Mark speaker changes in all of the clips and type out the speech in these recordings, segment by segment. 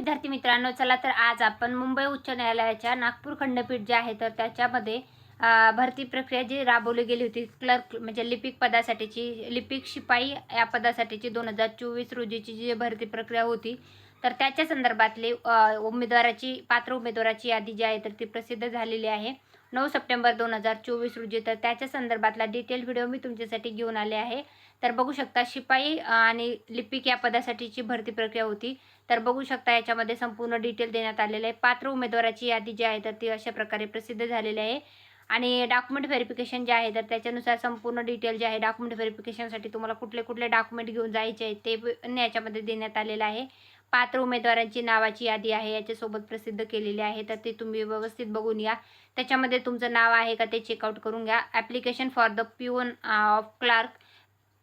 Speaker 1: विद्यार्थी मित्रांनो चला तर आज आपण मुंबई उच्च न्यायालयाच्या नागपूर खंडपीठ जे आहे तर त्याच्यामध्ये भरती प्रक्रिया जी राबवली गेली होती क्लर्क म्हणजे लिपिक पदासाठीची लिपिक शिपाई या पदासाठीची दोन हजार चोवीस रोजीची जी भरती प्रक्रिया होती तर त्याच्या संदर्भातली उमेदवाराची पात्र उमेदवाराची यादी जी आहे तर ती प्रसिद्ध झालेली आहे. नऊ सप्टेंबर दोन हजार चोवीस रोजी तर त्याच्या संदर्भातला डिटेल व्हिडिओ मी तुमच्यासाठी घेऊन आले आहे. तर बघू शकता शिपाई आणि लिपिक या पदासाठीची भरती प्रक्रिया होती. तर बघू शकता याच्यामध्ये संपूर्ण डिटेल देण्यात आलेलं आहे. पात्र उमेदवाराची यादी जी आहे तर ती अशा प्रकारे प्रसिद्ध झालेली आहे. आणि डॉक्युमेंट व्हेरिफिकेशन जे आहे तर त्याच्यानुसार संपूर्ण डिटेल जे आहे डॉक्युमेंट व्हेरिफिकेशनसाठी तुम्हाला कुठले कुठले डॉक्युमेंट घेऊन जायचे आहे ते पण याच्यामध्ये देण्यात आलेलं आहे. पात्र उमेदवारांची नावाची यादी आहे याच्यासोबत प्रसिद्ध केलेली आहे तर ते तुम्ही व्यवस्थित बघून या. त्याच्यामध्ये तुमचं नाव आहे का ते चेकआउट करून घ्या. Application for the peon of clerk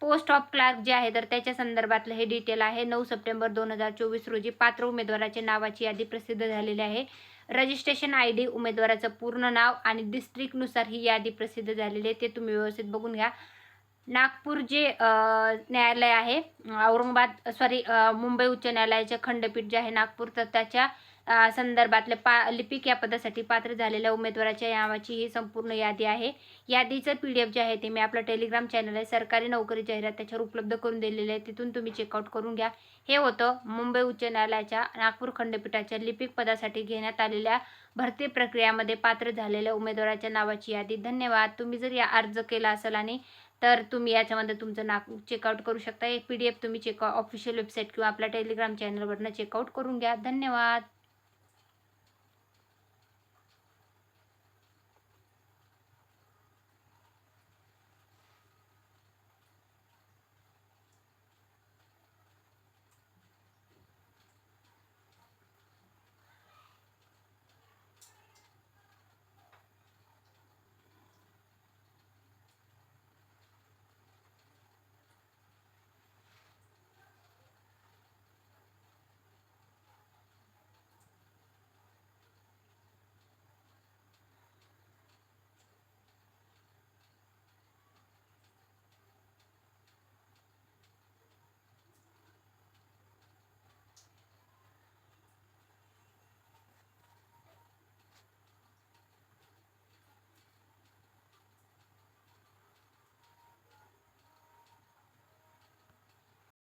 Speaker 1: post of clerk जे आहे तर त्याच्या संदर्भातलं हे डिटेल आहे. नऊ सप्टेंबर दोन हजार चोवीस रोजी पात्र उमेदवाराच्या नावाची यादी प्रसिद्ध झालेली आहे. रजिस्ट्रेशन आय डी उमेदवाराचं पूर्ण नाव आणि डिस्ट्रिक्टनुसार ही यादी प्रसिद्ध झालेली आहे. ते तुम्ही व्यवस्थित बघून घ्या. नागपूर जे न्यायालय आहे औरंगाबाद सॉरी मुंबई उच्च न्यायालयाचे खंडपीठ जे आहे नागपूर तर त्याच्या संदर्भातल्या पा लिपिक या पदासाठी पात्र झालेल्या उमेदवाराच्या नावाची ही संपूर्ण यादी आहे. यादीचं पी डी एफ जे आहे ते मी आपलं टेलिग्राम चॅनल आहे. सरकारी नोकरी जाहिरात त्याच्यावर उपलब्ध करून दिलेले आहे. तिथून तुम्ही चेकआउट करून घ्या. हे होतं मुंबई उच्च न्यायालयाच्या नागपूर खंडपीठाच्या लिपिक पदासाठी घेण्यात आलेल्या भरती प्रक्रियामध्ये पात्र झालेल्या उमेदवाराच्या नावाची यादी. धन्यवाद. तुम्ही जर या अर्ज केला असेल आणि तर तुम्ही याच्यामध्ये तुमचं नाक चेकआउट करू शकता. एक पी डी एफ तुम्ही चेक ऑफिशियल वेबसाईट किंवा आपल्या टेलिग्राम चॅनलवरनं चेकआउट करून घ्या. धन्यवाद.